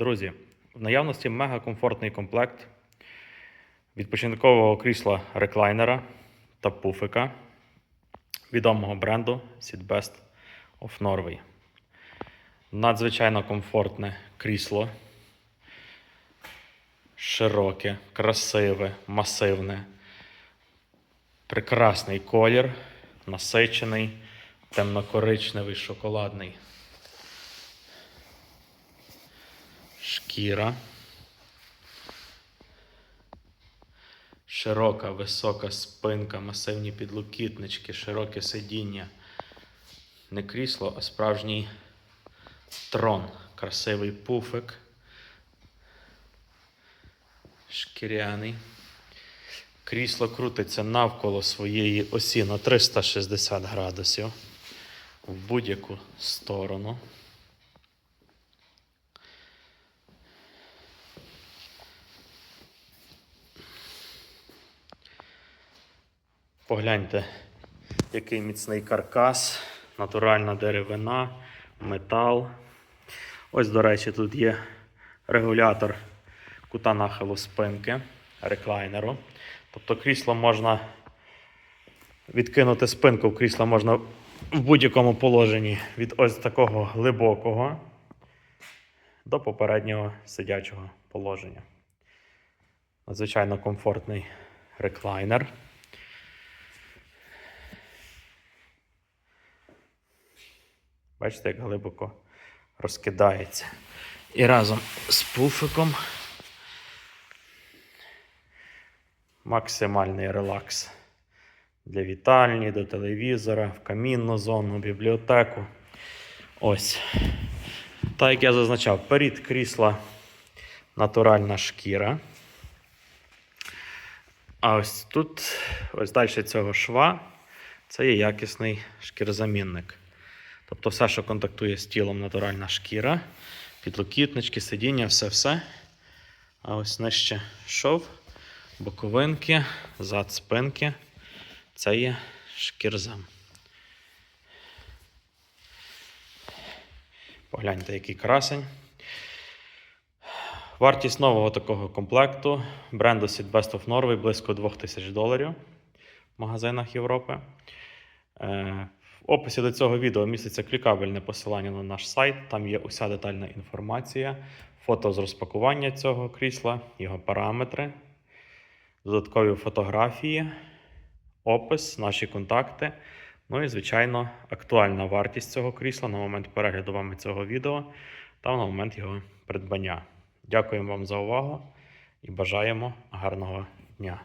Друзі, в наявності мегакомфортний комплект відпочинкового крісла реклайнера та пуфика відомого бренду Seatbest of Norway. Надзвичайно комфортне крісло. Широке, красиве, масивне, прекрасний колір, насичений, темнокоричневий, шоколадний. Шкіра. Широка, висока спинка, масивні підлокітнички, широке сидіння. Не крісло, а справжній трон. Красивий пуфик. Шкіряний. Крісло крутиться навколо своєї осі на 360 градусів в будь-яку сторону. Погляньте, який міцний каркас, натуральна деревина, метал. Ось, до речі, тут є регулятор кута нахилу спинки реклайнеру. Тобто крісло можна відкинути спинку в крісло можна в будь-якому положенні від ось такого глибокого до попереднього сидячого положення. Надзвичайно комфортний реклайнер. Бачите, як глибоко розкидається. І разом з пуфиком максимальний релакс для вітальні, до телевізора, в камінну зону, бібліотеку. Ось. Так як я зазначав, перед крісла натуральна шкіра. А ось тут, ось далі цього шва, це є якісний шкірозамінник. Тобто все, що контактує з тілом, натуральна шкіра, підлокітнички, сидіння, все-все. А ось нижче шов, боковинки, зад спинки. Це є шкірзам. Погляньте, який красень. Вартість нового такого комплекту бренду Seatbest of Norway близько 2000 доларів в магазинах Європи. В описі до цього відео міститься клікабельне посилання на наш сайт. Там є уся детальна інформація, фото з розпакування цього крісла, його параметри, додаткові фотографії, опис, наші контакти. Ну і, звичайно, актуальна вартість цього крісла на момент перегляду вами цього відео та на момент його придбання. Дякуємо вам за увагу і бажаємо гарного дня.